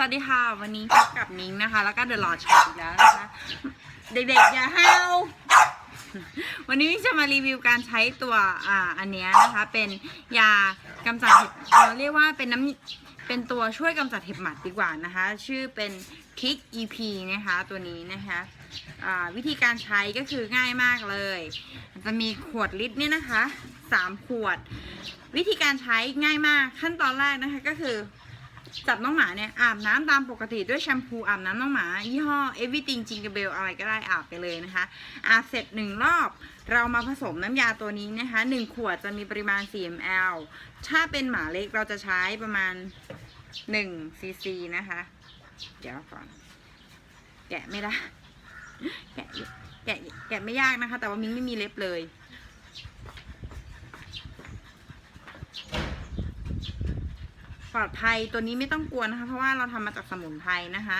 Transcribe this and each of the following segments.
วัสดีค่ะ วันนี้พบกับนิ้งนะคะ แล้วก็เดอะลอช็อปอีกแล้วนะคะ เด็กๆ อย่าห้าววันนี้จะมารีวิวการใช้ตัวอ่าอันนี้นะคะ เป็นยากำจัดเห็บเราเรียกว่าเป็นน้ำเป็นตัวช่วยกำจัดเห็บหมัดดีกว่านะคะ ชื่อเป็นคิก EP นะคะตัวนี้นะคะวิธีการใช้ก็คือง่ายมากเลย จะมีขวดลิตรเนี่ยนะคะสามขวด วิธีการใช้ง่ายมากขั้นตอนแรกนะคะก็คือ จับน้องหมาเนี่ยอาบน้ำตามปกติด้วยแชมพูอาบน้ำน้องหมา ยี่ห้อ Everything Jingle Bell อะไรก็ได้อาบไปเลยนะคะ อาบเสร็จหนึ่งรอบเรามาผสมน้ำยาตัวนี้นะคะหนึ่งขวดจะมีปริมาณ 4 ml ถ้าเป็นหมาเล็กเราจะใช้ประมาณ1 cc นะคะ เดี๋ยวก่อน แกะไม่ได้ แกะแกะแกะไม่ยากนะคะ แต่ว่ามิ้งไม่มีเล็บเลย ปลอดภัยตัวนี้ไม่ต้องกลัวนะคะ เพราะว่าเราทำมาจากสมุนไพรนะคะ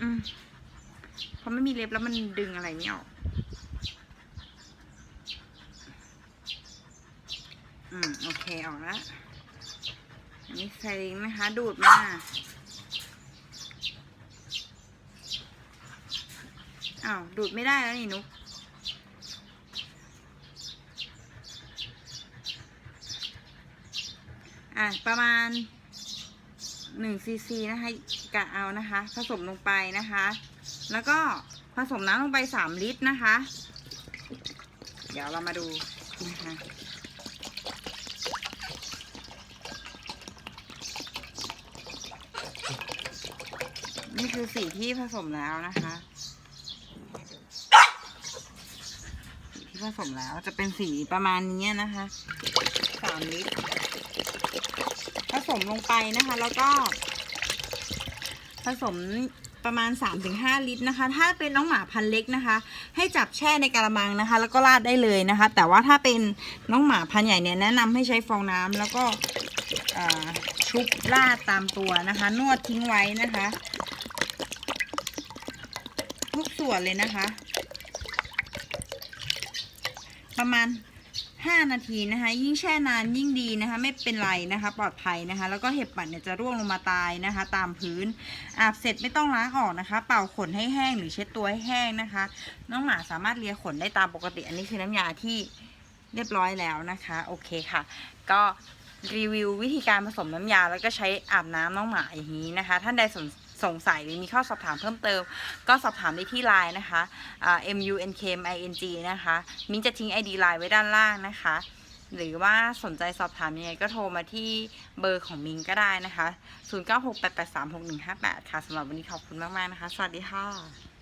อืมเพราะไม่มีเล็บแล้วมันดึงอะไรไม่ออกอืม โอเค ออกแล้วอันนี้ใส่ลิงนะคะ ดูดมาอ้าว ดูดไม่ได้แล้วนี่นุก อะประมาณหนึ่งซีซีนะคะกะเอานะคะ ผสมลงไปนะคะ แล้วก็ผสมน้ำลงไปสามลิตรนะคะ เดี๋ยวเรามาดูนะคะนี่คือสีที่ผสมแล้วนะคะสีที่ผสมแล้วจะเป็นสีประมาณนี้นะคะ สามลิตรผสมลงไปนะคะ แล้วก็ ผสมประมาณ 3-5 ลิตรนะคะ ถ้าเป็นน้องหมาพันเล็กนะคะ ให้จับแช่ในกระมังนะคะ แล้วก็ราดได้เลยนะคะ แต่ว่าถ้าเป็นน้องหมาพันใหญ่เนี่ยแนะนำให้ใช้ฟองน้ำแล้วก็ชุบราดตามตัวนะคะ นวดทิ้งไว้นะคะ ทุกส่วนเลยนะคะ ประมาณ 5 นาทีนะคะ ยิ่งแช่นานยิ่งดีนะคะ ไม่เป็นไรนะคะ ปลอดภัยนะคะ แล้วก็เห็บปัดเนี่ยจะร่วงลงมาตายนะคะ ตามพื้นอาบเสร็จไม่ต้องล้างออกนะคะ เป่าขนให้แห้งหรือเช็ดตัวให้แห้งนะคะ น้องหมาสามารถเลียขนได้ตามปกติ อันนี้คือน้ำยาที่เรียบร้อยแล้วนะคะ โอเคค่ะ ก็รีวิววิธีการผสมน้ำยาแล้วก็ใช้อาบน้ำน้องหมาอย่างนี้นะคะ ท่านใดสน สงสัยหรือมีข้อสอบถามเพิ่มเติม ก็สอบถามได้ที่ไลน์นะคะะ m u n k m i n g นะคะ มิ้นจะทิ้ง ID ไลน์ไว้ด้านล่างนะคะ หรือว่าสนใจสอบถามยังไงก็โทรมาที่เบอร์ของมิงก็ได้นะคะ 0968836158 ค่ะสำหรับวันนี้ขอบคุณมาก ๆ นะคะ สวัสดีค่ะ